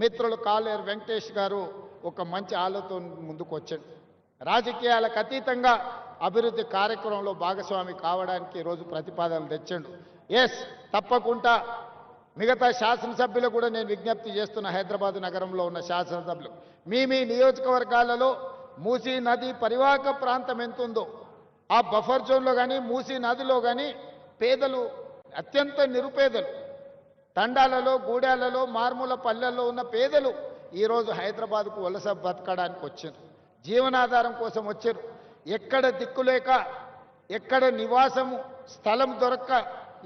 మిత్రులు కాలేరు వెంకటేష్ గారు ఒక మంచి ఆలోచన ముందుకు వచ్చాడు రాజకీయాలకు అతీతంగా అభివృద్ధి కార్యక్రమంలో భాగస్వామి కావడానికి ఈరోజు ప్రతిపాదనలు తెచ్చాడు. ఎస్ తప్పకుండా మిగతా శాసనసభ్యులు కూడా నేను విజ్ఞప్తి చేస్తున్న హైదరాబాద్ నగరంలో ఉన్న శాసనసభ్యులు. మీ మీ నియోజకవర్గాలలో మూసీ నది పరివాహక ప్రాంతం ఎంత ఉందో ఆ బఫర్ జోన్లో కానీ మూసీ నదిలో కానీ పేదలు అత్యంత నిరుపేదలు. తండాలలో గూడాలలో మారుమూల పల్లెల్లో ఉన్న పేదలు ఈరోజు హైదరాబాద్కు వలస బతకడానికి వచ్చారు. జీవనాధారం కోసం వచ్చారు. ఎక్కడ దిక్కులేక ఎక్కడ నివాసము స్థలం దొరక్క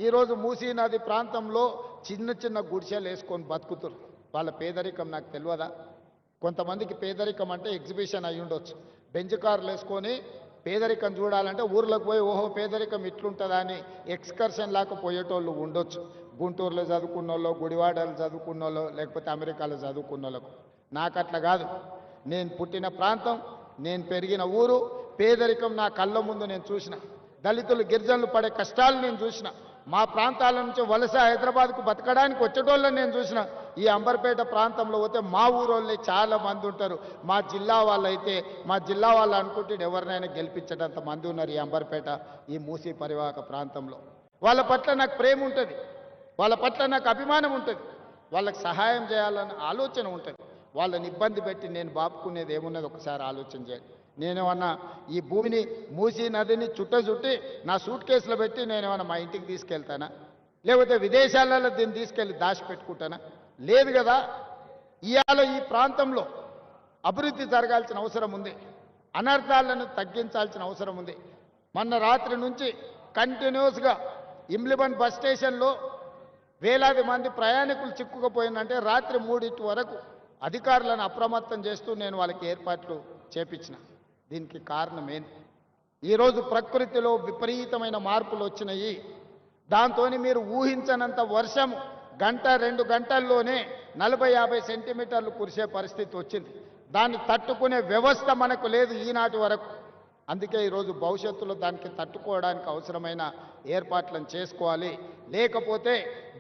ఈరోజు మూసీ నది ప్రాంతంలో చిన్న చిన్న గుడిసెలు వేసుకొని బతుకుతారు. వాళ్ళ పేదరికం నాకు తెలియదా? కొంతమందికి పేదరికం అంటే ఎగ్జిబిషన్ అయి ఉండొచ్చు. బెంచ్ కార్లు వేసుకొని పేదరికం చూడాలంటే ఊర్లోకి పోయి ఓహో పేదరికం ఇట్లుంటుందా అని ఎక్స్కర్షన్ లాగా పోయేటోళ్ళు ఉండొచ్చు. గుంటూరులో చదువుకున్న వాళ్ళు గుడివాడలు చదువుకున్న వాళ్ళు లేకపోతే అమెరికాలో చదువుకున్న వాళ్ళకు నాకు అట్లా కాదు. నేను పుట్టిన ప్రాంతం నేను పెరిగిన ఊరు పేదరికం నా కళ్ళ ముందు నేను చూసిన. దళితులు గిరిజనులు పడే కష్టాలు నేను చూసిన. మా ప్రాంతాల నుంచి వలస హైదరాబాద్కు బతకడానికి వచ్చేటోళ్ళని నేను చూసిన. ఈ అంబర్పేట ప్రాంతంలో పోతే మా ఊరోళ్ళే చాలా మంది ఉంటారు. మా జిల్లా వాళ్ళు అయితే మా జిల్లా వాళ్ళు అనుకుంటే ఎవరినైనా గెలిపించేటంత మంది ఉన్నారు ఈ అంబర్పేట ఈ మూసీ పరివాహక ప్రాంతంలో. వాళ్ళ పట్ల నాకు ప్రేమ ఉంటుంది. వాళ్ళ పట్ల నాకు అభిమానం ఉంటుంది. వాళ్ళకి సహాయం చేయాలన్న ఆలోచన ఉంటుంది. వాళ్ళని ఇబ్బంది పెట్టి నేను బాపుకునేది ఏమున్నది ఒకసారి ఆలోచన చేయాలి నేనేమన్నా ఈ భూమిని మూసి నదిని చుట్ట చుట్టి నా సూట్ కేసులో పెట్టి నేనేమన్నా మా ఇంటికి తీసుకెళ్తానా? లేకపోతే విదేశాలలో దీన్ని తీసుకెళ్ళి దాచిపెట్టుకుంటానా? లేదు కదా. ఇవాళ ఈ ప్రాంతంలో అభివృద్ధి జరగాల్సిన అవసరం ఉంది. అనర్థాలను తగ్గించాల్సిన అవసరం ఉంది. మొన్న రాత్రి నుంచి కంటిన్యూస్గా ఇమ్లిబన్ బస్ స్టేషన్లో వేలాది మంది ప్రయాణికులు చిక్కుకుపోయిందంటే రాత్రి మూడింటి వరకు అధికారులను అప్రమత్తం చేస్తూ నేను వాళ్ళకి ఏర్పాట్లు చేపించిన. దీనికి కారణం ఏంటి ఈరోజు ప్రకృతిలో విపరీతమైన మార్పులు వచ్చినాయి. దాంతో మీరు ఊహించనంత వర్షం గంట రెండు గంటల్లోనే నలభై యాభై సెంటీమీటర్లు కురిసే పరిస్థితి వచ్చింది. దాన్ని తట్టుకునే వ్యవస్థ మనకు లేదు ఈనాటి వరకు. అందుకే ఈరోజు భవిష్యత్తులో దానికి తట్టుకోవడానికి అవసరమైన ఏర్పాట్లను చేసుకోవాలి. లేకపోతే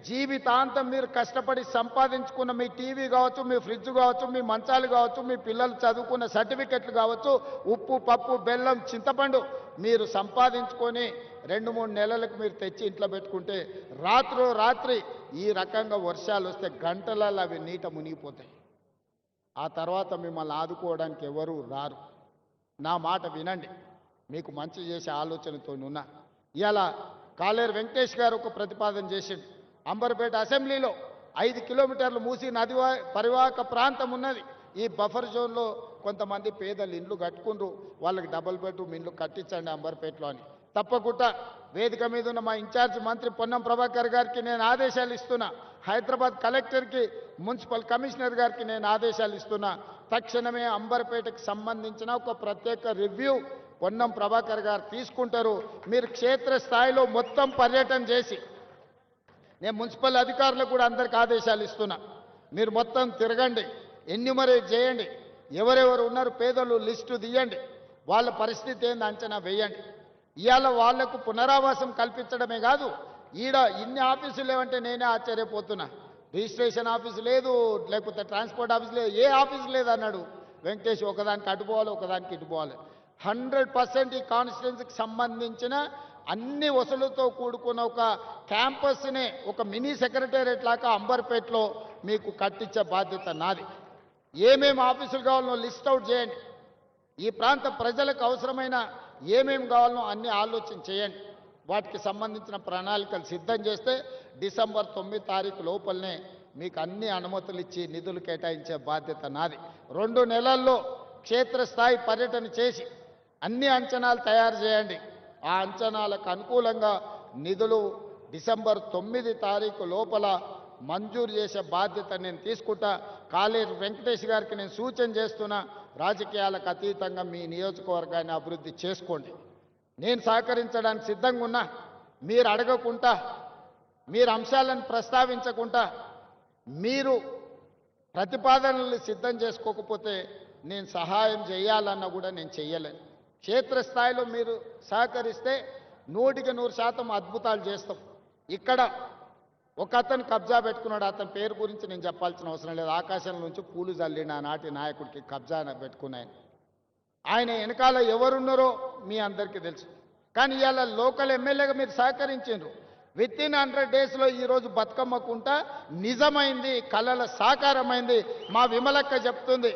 జీవితాంతం మీరు కష్టపడి సంపాదించుకున్న మీ టీవీ కావచ్చు మీ ఫ్రిడ్జ్ కావచ్చు మీ మంచాలు కావచ్చు మీ పిల్లలు చదువుకున్న సర్టిఫికెట్లు కావచ్చు ఉప్పు పప్పు బెల్లం చింతపండు మీరు సంపాదించుకొని రెండు మూడు నెలలకు మీరు తెచ్చి ఇంట్లో పెట్టుకుంటే రాత్రో రాత్రి ఈ రకంగా వర్షాలు వస్తే గంటలలో అవి నీట మునిగిపోతాయి. ఆ తర్వాత మిమ్మల్ని ఆదుకోవడానికి ఎవరూ రారు. నా మాట వినండి. మీకు మంచి చేసే ఆలోచనతో ఉన్నా ఇలా కాలేరు వెంకటేష్ గారు ఒక ప్రతిపాదన చేసిండు. అంబర్పేట అసెంబ్లీలో ఐదు కిలోమీటర్లు మూసి నది పరివాహక ప్రాంతం ఉన్నది. ఈ బఫర్ జోన్లో కొంతమంది పేదలు ఇండ్లు కట్టుకుండ్రు. వాళ్ళకి డబుల్ బెడ్రూమ్ ఇండ్లు కట్టించండి అంబర్పేటలో అని. తప్పకుండా వేదిక మీద ఉన్న మా ఇన్ఛార్జ్ మంత్రి పొన్నం ప్రభాకర్ గారికి నేను ఆదేశాలు ఇస్తున్నా. హైదరాబాద్ కలెక్టర్కి మున్సిపల్ కమిషనర్ గారికి నేను ఆదేశాలు ఇస్తున్నా. తక్షణమే అంబర్పేటకు సంబంధించిన ఒక ప్రత్యేక రివ్యూ పొన్నం ప్రభాకర్ గారు తీసుకుంటారు. మీరు క్షేత్రస్థాయిలో మొత్తం పర్యటన చేసి నేను మున్సిపల్ అధికారులకు కూడా అందరికి ఆదేశాలు ఇస్తున్నా. మీరు మొత్తం తిరగండి ఎన్యూమరేట్ చేయండి. ఎవరెవరు ఉన్నారు పేదలు లిస్టు తీయండి. వాళ్ళ పరిస్థితి ఏంది అంచనా వేయండి. ఇవాళ వాళ్ళకు పునరావాసం కల్పించడమే కాదు ఈడ ఇన్ని ఆఫీసులు లేవంటే నేనే ఆశ్చర్యపోతున్నా. రిజిస్ట్రేషన్ ఆఫీసు లేదు లేకపోతే ట్రాన్స్పోర్ట్ ఆఫీస్ లేదు ఏ ఆఫీసు లేదు అన్నాడు. వెంకటేష్ ఒకదానికి అటుపోవాలి ఒకదానికి ఇటుపోవాలి హండ్రెడ్ పర్సెంట్ ఈ కాన్స్టిట్యున్సీకి సంబంధించిన అన్ని వసూలతో కూడుకున్న ఒక క్యాంపస్నే ఒక మినీ సెక్రటేరియట్ లాగా అంబర్పేటలో మీకు కట్టించే బాధ్యత నాది. ఏమేమి ఆఫీసులు కావాలో లిస్ట్ అవుట్ చేయండి. ఈ ప్రాంత ప్రజలకు అవసరమైన ఏమేమి కావాలనో అన్ని ఆలోచన చేయండి. వాటికి సంబంధించిన ప్రణాళికలు సిద్ధం చేస్తే డిసెంబర్ తొమ్మిది తారీఖు లోపలనే మీకు అన్ని అనుమతులు ఇచ్చి నిధులు కేటాయించే బాధ్యత నాది. రెండు నెలల్లో క్షేత్రస్థాయి పర్యటన చేసి అన్ని అంచనాలు తయారు చేయండి. ఆ అంచనాలకు అనుకూలంగా నిధులు డిసెంబర్ తొమ్మిది తారీఖు లోపల మంజూరు చేసే బాధ్యత నేను తీసుకుంటా. కాలేరు వెంకటేష్ గారికి నేను సూచన చేస్తున్నా. రాజకీయాలకు అతీతంగా మీ నియోజకవర్గాన్ని అభివృద్ధి చేసుకోండి. నేను సహకరించడానికి సిద్ధంగా ఉన్నా. మీరు అడగకుండా మీరు అంశాలను ప్రస్తావించకుండా మీరు ప్రతిపాదనలు సిద్ధం చేసుకోకపోతే నేను సహాయం చేయాలన్నా కూడా నేను చెయ్యలేను. క్షేత్రస్థాయిలో మీరు సహకరిస్తే నూటికి నూరు శాతం అద్భుతాలు చేస్తాం. ఇక్కడ ఒక అతను కబ్జా పెట్టుకున్నాడు అతని పేరు గురించి నేను చెప్పాల్సిన అవసరం లేదు. ఆకాశం నుంచి పూలు చల్లిన నాటి నాయకుడికి కబ్జా పెట్టుకున్నాయని. ఆయన వెనకాల ఎవరున్నారో మీ అందరికీ తెలుసు. కానీ ఇవాళ లోకల్ ఎమ్మెల్యేగా మీరు సహకరించారు విత్ ఇన్ హండ్రెడ్ డేస్లో ఈరోజు బతుకమ్మకుంటా నిజమైంది కళల సాకారమైంది. మా విమలక్క చెప్తుంది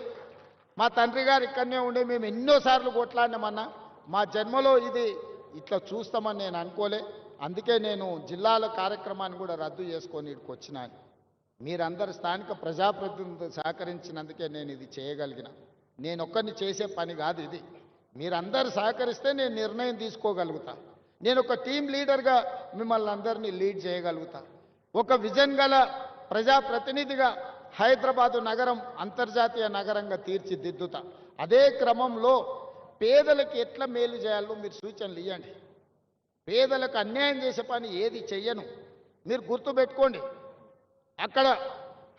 మా తండ్రి గారు ఇక్కడనే ఉండి మేము ఎన్నోసార్లు కొట్లాడినామన్నా మా జన్మలో ఇది ఇట్లా చూస్తామని నేను అనుకోలే. అందుకే నేను జిల్లాల కార్యక్రమాన్ని కూడా రద్దు చేసుకొని ఇక్కడికి వచ్చినాను. మీరందరు స్థానిక ప్రజాప్రతినిధులు సహకరించినందుకే నేను ఇది చేయగలిగిన. నేను ఒక్కరిని చేసే పని కాదు ఇది. మీరందరూ సహకరిస్తే నేను నిర్ణయం తీసుకోగలుగుతా. నేను ఒక టీం లీడర్గా మిమ్మల్ని అందరినీ లీడ్ చేయగలుగుతా. ఒక విజన్ గల ప్రజాప్రతినిధిగా హైదరాబాదు నగరం అంతర్జాతీయ నగరంగా తీర్చిదిద్దుతా. అదే క్రమంలో పేదలకు ఎట్లా మేలు చేయాలో మీరు సూచనలు ఇవ్వండి పేదలకు అన్యాయం చేసే పని ఏది చెయ్యను. మీరు గుర్తుపెట్టుకోండి అక్కడ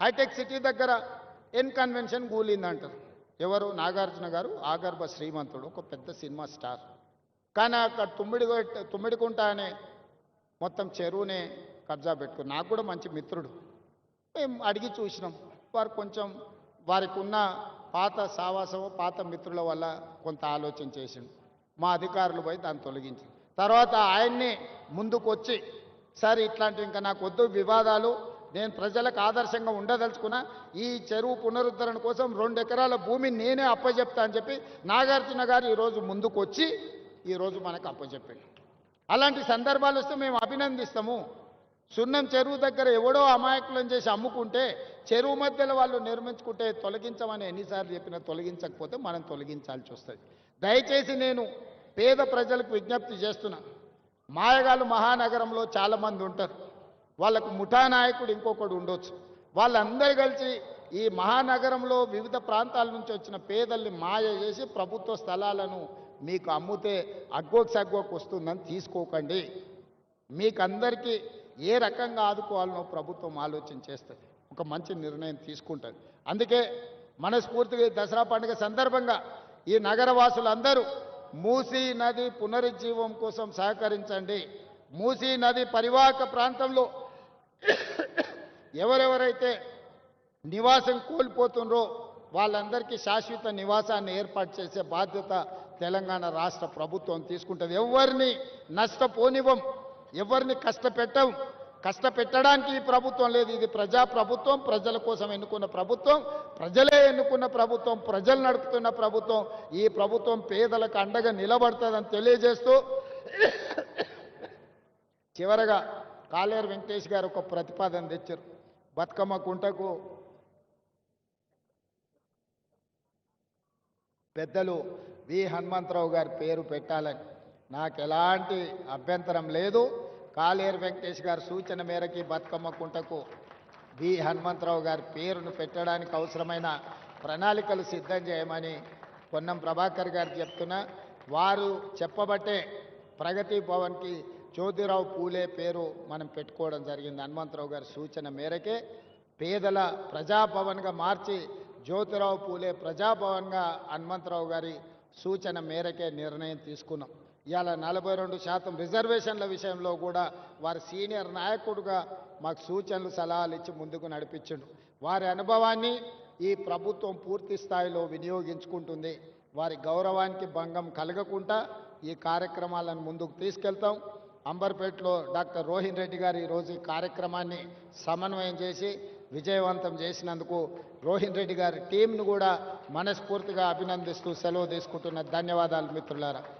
హైటెక్ సిటీ దగ్గర ఎన్ కన్వెన్షన్ కూలిందంటారు. ఎవరు? నాగార్జున గారు ఆగర్భ శ్రీమంతుడు ఒక పెద్ద సినిమా స్టార్. కానీ అక్కడ తుమ్మిడి తుమ్మిడికుంట అనే మొత్తం చెరువునే కబ్జా పెట్టుకుని నాకు కూడా మంచి మిత్రుడు. మేము అడిగి చూసినాం. వారు కొంచెం వారికి ఉన్న పాత సావాసం పాత మిత్రుల వల్ల కొంత ఆలోచన చేసిండు. మా అధికారులు పోయి దాన్ని తొలగించింది తర్వాత ఆయన్ని ముందుకు వచ్చి సార్ ఇట్లాంటివి ఇంకా నాకు వద్దు వివాదాలు. నేను ప్రజలకు ఆదర్శంగా ఉండదలుచుకున్నా. ఈ చెరువు పునరుద్ధరణ కోసం రెండు ఎకరాల భూమిని నేనే అప్పచెప్తా అని చెప్పి నాగార్జున గారు ఈరోజు ముందుకు వచ్చి ఈరోజు మనకు అప్పచెప్పాడు అలాంటి సందర్భాలు వస్తే మేము అభినందిస్తాము. సున్నం చెరువు దగ్గర ఎవడో అమాయకులను చేసి అమ్ముకుంటే చెరువు మధ్యలో వాళ్ళు నిర్మించుకుంటే తొలగించమని ఎన్నిసార్లు చెప్పినా తొలగించకపోతే మనం తొలగించాల్సి వస్తుంది. దయచేసి నేను పేద ప్రజలకు విజ్ఞప్తి చేస్తున్నా. మాయగాళ్ళు మహానగరంలో చాలామంది ఉంటారు. వాళ్ళకు ముఠా నాయకుడు ఇంకొకడు ఉండొచ్చు. వాళ్ళందరూ కలిసి ఈ మహానగరంలో వివిధ ప్రాంతాల నుంచి వచ్చిన పేదల్ని మాయ చేసి ప్రభుత్వ స్థలాలను మీకు అమ్ముతే అగ్గోకి సగ్గోకి వస్తుందని తీసుకోకండి. మీకు అందరికీ ఏ రకంగా ఆదుకోవాలనో ప్రభుత్వం ఆలోచన చేస్తుంది. ఒక మంచి నిర్ణయం తీసుకుంటుంది. అందుకే మనస్ఫూర్తిగా దసరా పండుగ సందర్భంగా ఈ నగరవాసులందరూ మూసీ నది పునరుజ్జీవం కోసం సహకరించండి. మూసీ నది పరివాహక ప్రాంతంలో ఎవరెవరైతే నివాసం కోల్పోతుండ్రో వాళ్ళందరికీ శాశ్వత నివాసాన్ని ఏర్పాటు చేసే బాధ్యత తెలంగాణ రాష్ట్ర ప్రభుత్వం తీసుకుంటుంది. ఎవరిని నష్టపోనివ్వం ఎవరిని కష్టపెట్టం కష్టపెట్టడానికి ఈ ప్రభుత్వం లేదు. ఇది ప్రజా ప్రభుత్వం ప్రజల కోసం ఎన్నుకున్న ప్రభుత్వం ప్రజలే ఎన్నుకున్న ప్రభుత్వం ప్రజలు నడుపుతున్న ప్రభుత్వం. ఈ ప్రభుత్వం పేదలకు అండగా నిలబడుతుందని తెలియజేస్తూ చివరగా కాలేరు వెంకటేష్ గారు ఒక ప్రతిపాదన తెచ్చారు. బతుకమ్మ కుంటకు పెద్దలు వి హనుమంతరావు గారి పేరు పెట్టాలని. నాకు ఎలాంటి అభ్యంతరం లేదు. కాలేరు వెంకటేష్ గారి సూచన మేరకి బతుకమ్మ కుంటకు వి. హనుమంతరావు గారి పేరును పెట్టడానికి అవసరమైన ప్రణాళికలు సిద్ధం చేయమని పొన్నం ప్రభాకర్ గారు చెప్తున్నా. వారు చెప్పబట్టే ప్రగతి భవన్కి జ్యోతిరావు పూలే పేరు మనం పెట్టుకోవడం జరిగింది. హనుమంతరావు గారి సూచన మేరకే పేదల ప్రజాభవన్గా మార్చి జ్యోతిరావు పూలే ప్రజాభవన్గా హనుమంతరావు గారి సూచన మేరకే నిర్ణయం తీసుకున్నాం. ఇవాళ నలభై రెండు శాతం రిజర్వేషన్ల విషయంలో కూడా వారి సీనియర్ నాయకుడుగా మాకు సూచనలు సలహాలు ఇచ్చి ముందుకు నడిపించిండు వారి అనుభవాన్ని ఈ ప్రభుత్వం పూర్తి స్థాయిలో వినియోగించుకుంటుంది. వారి గౌరవానికి భంగం కలగకుండా ఈ కార్యక్రమాలను ముందుకు తీసుకెళ్తాం. అంబర్పేటలో డాక్టర్ రోహిన్ రెడ్డి గారు ఈరోజు ఈ కార్యక్రమాన్ని సమన్వయం చేసి విజయవంతం చేసినందుకు రోహిన్ రెడ్డి గారి టీంను కూడా మనస్ఫూర్తిగా అభినందిస్తూ సెలవు తీసుకుంటున్న ధన్యవాదాలు మిత్రులారా.